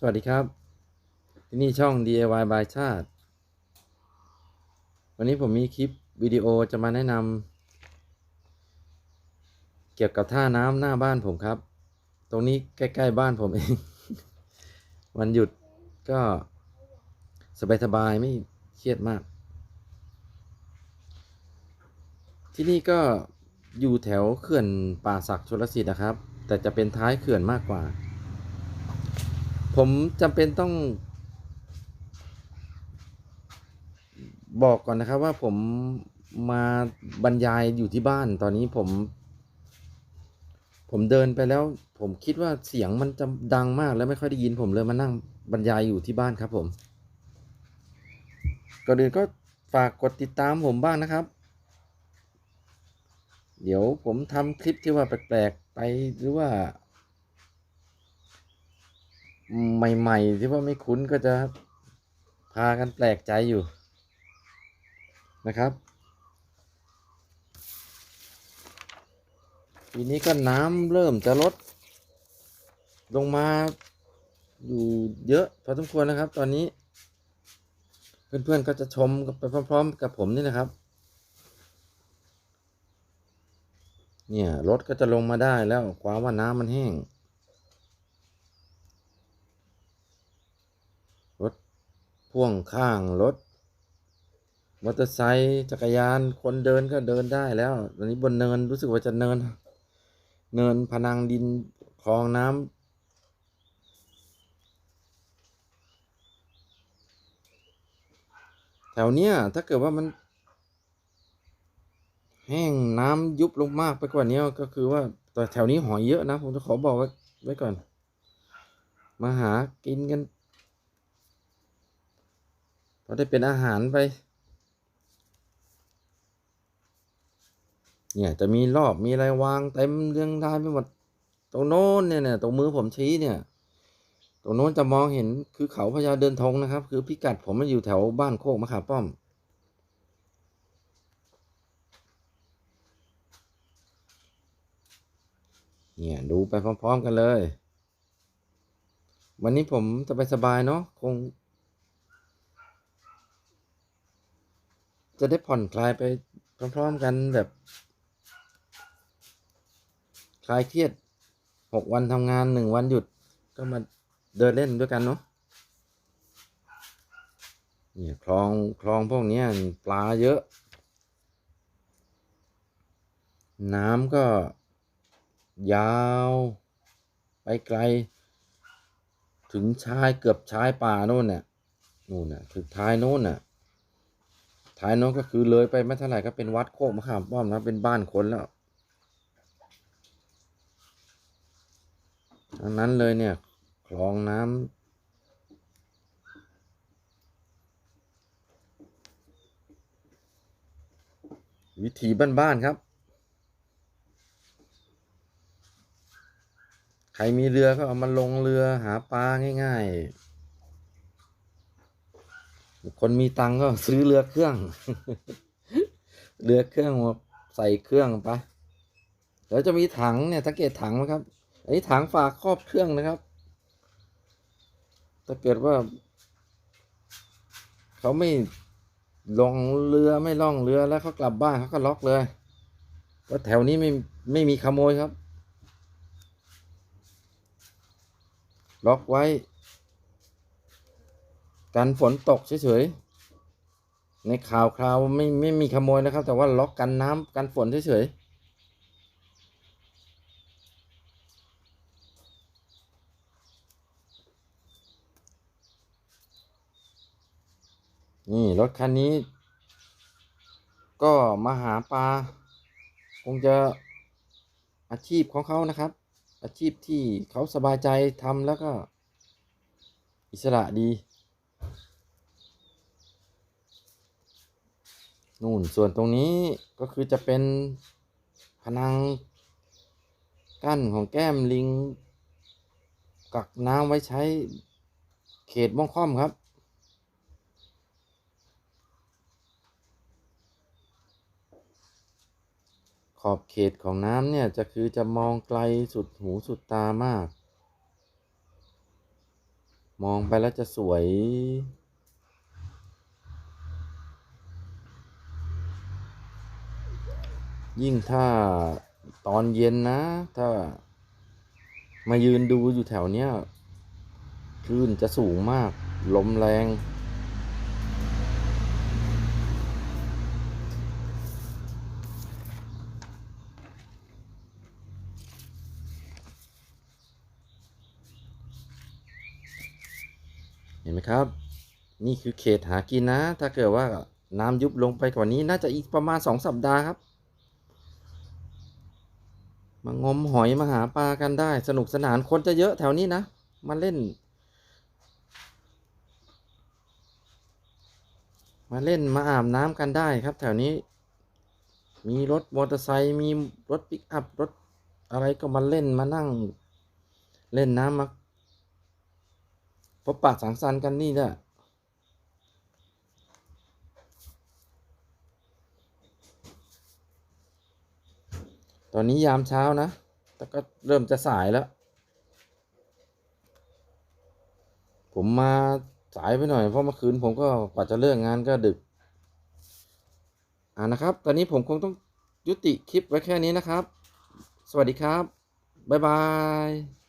สวัสดีครับ ที่นี่ช่อง DIY by ชาติ วันนี้ผมมีคลิปวิดีโอจะมาแนะนำเกี่ยวกับท่าน้ำหน้าบ้านผมครับ ตรงนี้ใกล้ ๆ บ้านผมเอง วันหยุดก็สบายๆไม่เครียดมาก ที่นี่ก็อยู่แถวเขื่อนป่าศักดิ์ชลสิทธิ์นะครับ แต่จะเป็นท้ายเขื่อนมากกว่า ผมจำเป็นต้อง บอกก่อนนะครับว่าผมมาบรรยายอยู่ที่บ้านตอนนี้ผม ผมเดินไปแล้ว ผมคิดว่าเสียงมันจะดังมากแล้วไม่ค่อยได้ยิน ผมเลยมานั่งบรรยายอยู่ที่บ้านครับผมก่อนอื่นก็ฝากกดติดตามผมบ้างนะครับ เดี๋ยวผมทำคลิปที่ว่าแปลกๆไปหรือว่า ใหม่ ๆ ที่ว่าไม่คุ้นก็จะพากันแปลกใจอยู่นะครับทีนี้ก็น้ำเริ่มจะลด ลงมาอยู่เยอะพอสมควรนะครับ ตอนนี้ เพื่อนๆก็จะชมไปพร้อม ๆ กับผมนี่นะครับ เนี่ยรถก็จะลงมาได้แล้วความว่าน้ำมันแห้ง รถพ่วงข้างรถมอเตอร์ไซค์จักรยานคนเดินก็เดินได้แล้วตอนนี้บนเนินรู้สึกว่าจะเนิน เนินพนังดินคลองน้ำแถวเนี้ยถ้าเกิดว่ามัน แห้งน้ำยุบลงมากไปกว่านี้ก็คือว่าแต่แถวนี้หอยเยอะนะ ผมจะขอบอกไว้ไว้ก่อน มาหากินกัน พอได้เป็นอาหารไป เนี่ยจะมีรอบมีอะไรวางเต็มเรียงรายไปหมดตรงโน้นเนี่ยเนี่ยตรงมือผมชี้เนี่ย ตรงโน้นจะมองเห็นคือเขาพญาเดินทงนะครับ คือพิกัดผมมันอยู่แถวบ้านโคกมะขามป้อมเนี่ยดูไปพร้อม ๆ กันเลย วันนี้ผมจะไปสบายเนาะคง จะได้ผ่อนคลายไปพร้อมๆกันแบบ คลายเครียดหกวันทำงานหนึ่งวันหยุดก็มาเดินเล่นด้วยกันเนาะเนี่ยคลองคลองพวกนี้ปลาเยอะ น้ำก็ยาวไปไกล ถึงชายเกือบชายป่าโน่นน่ะนู่นน่ะถึงท้ายโน่นน่ะ ท้ายน้นก็คือเลยไปไม่เท่าไหร่ก็เป็นวัดโคกมะขามป้อมนะเป็นบ้านคนแล้วอันนั้นเลยเนี่ยคลองน้ำวิถีบ้านๆครับ ใครมีเรือก็เอามาลงเรือหาปลาง่าย ๆ คนมีตังก็ซื้อเรือเครื่อง เรือเครื่องมาใส่เครื่องไปแล้วจะมีถังเนี่ยสังเกตถังไหมครับ อันนี้ถังฝาครอบเครื่องนะครับ ถ้าเกิดว่า เขาไม่ลงเรือไม่ล่องเรือแล้วเขากลับบ้านเขาก็ล็อกเลยเพราะแถวนี้ไม่ไม่มีขโมยครับ ล็อกไว้ กันฝนตกเฉยๆ ในข่าวคราวไม่ไม่มีขโมยนะครับ แต่ว่าล็อกกันน้ำกันฝนเฉยๆนี่รถคันนี้ ก็มาหาปลาคงจะอาชีพของเขานะครับ อาชีพที่เขาสบายใจทำแล้วก็ อิสระดี นู่นส่วนตรงนี้ก็คือจะเป็นพนังกั้นของแก้มลิง กักน้ำไว้ใช้เขตม่องค่อมครับ ขอบเขตของน้ำเนี่ย จะคือจะมองไกลสุดหูสุดตามาก มองไปแล้วจะสวย ยิ่งถ้าตอนเย็นนะ ถ้า มายืนดูอยู่แถวเนี้ยคลื่นจะสูงมาก ลมแรง เห็นไหมครับ นี่คือเขตหากินนะ ถ้าเกิดว่าน้ำยุบลงไปกว่านี้น่าจะอีกประมาณสองสัปดาห์ครับ มางมหอยมาหาปลากันได้ สนุกสนานคนจะเยอะแถวนี้นะมาเล่น มาเล่นมาอาบน้ำกันได้ครับ แถวนี้ มีรถมอเตอร์ไซค์มีรถปิกอัพรถอะไรก็มาเล่นมานั่ง เล่นน้ำมาพบปะสังสรรค์กันนี่แหละ ตอนนี้ยามเช้านะ แต่ก็เริ่มจะสายแล้ว ผมมาสายไปหน่อย เพราะเมื่อคืนผมก็กว่าจะเลิกงานก็ดึก อ่านะครับ ตอนนี้ผมคงต้องยุติคลิปไว้แค่นี้นะครับ สวัสดีครับ บ๊ายบาย